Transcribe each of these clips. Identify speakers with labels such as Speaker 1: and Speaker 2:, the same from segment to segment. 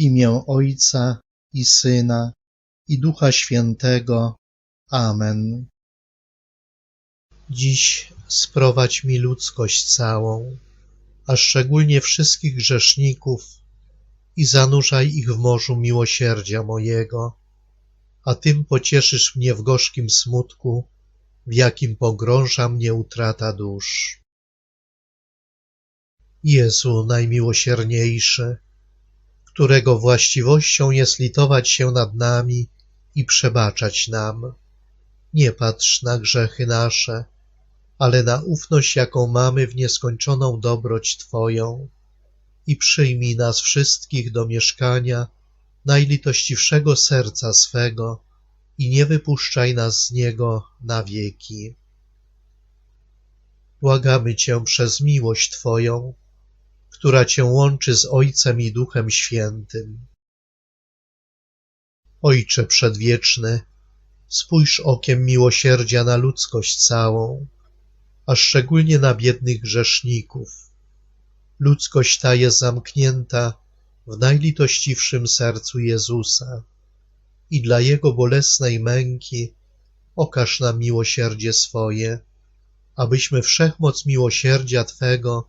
Speaker 1: imię Ojca i Syna i Ducha Świętego. Amen. Dziś sprowadź mi ludzkość całą, a szczególnie wszystkich grzeszników i zanurzaj ich w morzu miłosierdzia mojego, a tym pocieszysz mnie w gorzkim smutku, w jakim pogrąża mnie utrata dusz. Jezu najmiłosierniejszy, którego właściwością jest litować się nad nami i przebaczać nam. Nie patrz na grzechy nasze, ale na ufność, jaką mamy w nieskończoną dobroć Twoją i przyjmij nas wszystkich do mieszkania najlitościwszego serca swego i nie wypuszczaj nas z niego na wieki. Błagamy Cię przez miłość Twoją, która Cię łączy z Ojcem i Duchem Świętym. Ojcze Przedwieczny, spójrz okiem miłosierdzia na ludzkość całą, a szczególnie na biednych grzeszników. Ludzkość ta jest zamknięta w najlitościwszym sercu Jezusa i dla Jego bolesnej męki okaż nam miłosierdzie swoje, abyśmy wszechmoc miłosierdzia Twego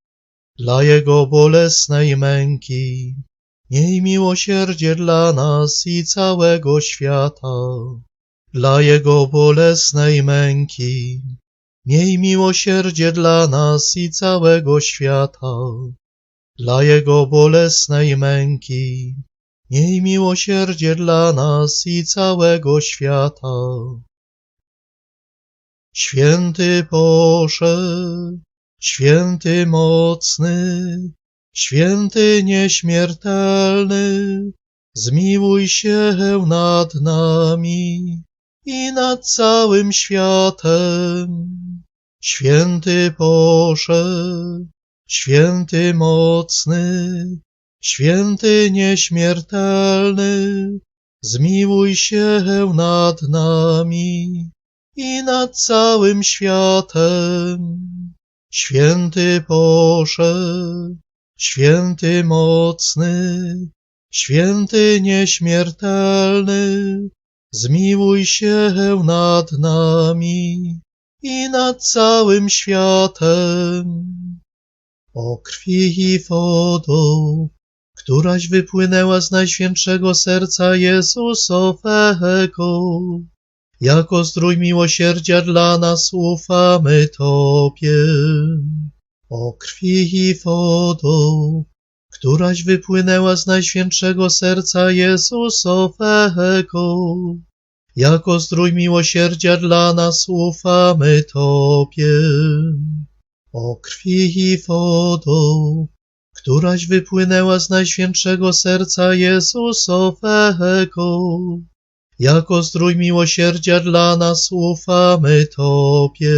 Speaker 1: Dla Jego bolesnej męki, miej miłosierdzie dla nas i całego świata. Dla Jego bolesnej męki, miej miłosierdzie dla nas i całego świata. Dla Jego bolesnej męki, miej miłosierdzie dla nas i całego świata. Święty Boże, święty mocny, święty nieśmiertelny, zmiłuj się nad nami i nad całym światem. Święty Boże, święty mocny, święty nieśmiertelny, zmiłuj się nad nami i nad całym światem. Święty Boże, święty mocny, święty nieśmiertelny, zmiłuj się nad nami i nad całym światem. O krwi i wodą, któraś wypłynęła z najświętszego serca Jezusowego, jako zdrój miłosierdzia dla nas ufamy Tobie. O krwi i wodą, któraś wypłynęła z najświętszego serca Jezusowego, jako zdrój miłosierdzia dla nas ufamy Tobie. O krwi i wodą, któraś wypłynęła z najświętszego serca Jezusowego, jako zdrój miłosierdzia dla nas ufamy Tobie.